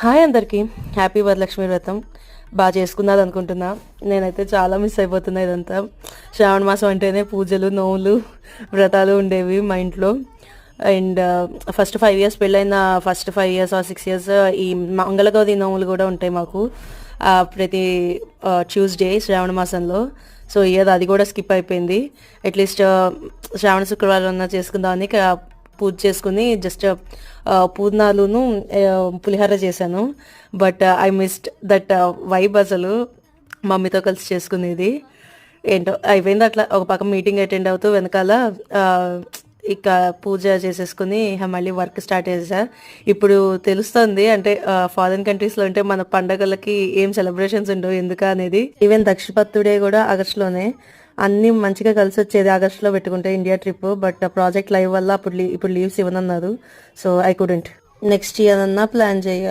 Hi అందరికీ. Happy Varalakshmi వ్రతం. బాగా చేసుకున్నారు అనుకుంటున్నా. నేనైతే చాలా మిస్ అయిపోతున్నా ఇదంతా. శ్రావణ మాసం అంటేనే పూజలు నోవులు వ్రతాలు ఉండేవి మా ఇంట్లో. అండ్ ఫస్ట్ ఫైవ్ ఇయర్స్ పెళ్ళైన ఫస్ట్ ఫైవ్ ఇయర్స్ ఆ సిక్స్ ఇయర్స్ ఈ మంగళగౌరి నోములు కూడా ఉంటాయి మాకు. ప్రతి uh, ట్యూస్డే శ్రావణ మాసంలో. సో ఇయర్ అది కూడా స్కిప్ అయిపోయింది. అట్లీస్ట్ uh, శ్రావణ శుక్రవారం అన్నా చేసుకుందామని పూజ చేసుకుని జస్ట్ uh, uh, పూర్ణాలును uh, పులిహోర చేశాను. But I missed that vibe అసలు. మమ్మీతో కలిసి చేసుకునేది. ఏంటో అయిపోయింది అట్లా. ఒక పక్క మీటింగ్ అటెండ్ అవుతూ వెనకాల ఇక పూజ చేసేసుకుని మళ్ళీ వర్క్ స్టార్ట్ చేశా ఇప్పుడు తెలుస్తుంది అంటే ఫారిన్ కంట్రీస్లో అంటే మన పండగలకి ఏం సెలబ్రేషన్స్ ఉండవు ఎందుకు అనేది. ఈవెన్ దక్షిణపత్తుడే కూడా ఆగస్టులోనే. అన్ని మంచిగా కలిసి వచ్చేది ఆగస్టులో పెట్టుకుంటే India trip but project live వల్ల అప్పుడు ఇప్పుడు leaves ఇవ్వనన్నారు. So I couldn't next year అన్నా ప్లాన్ చేయాలి.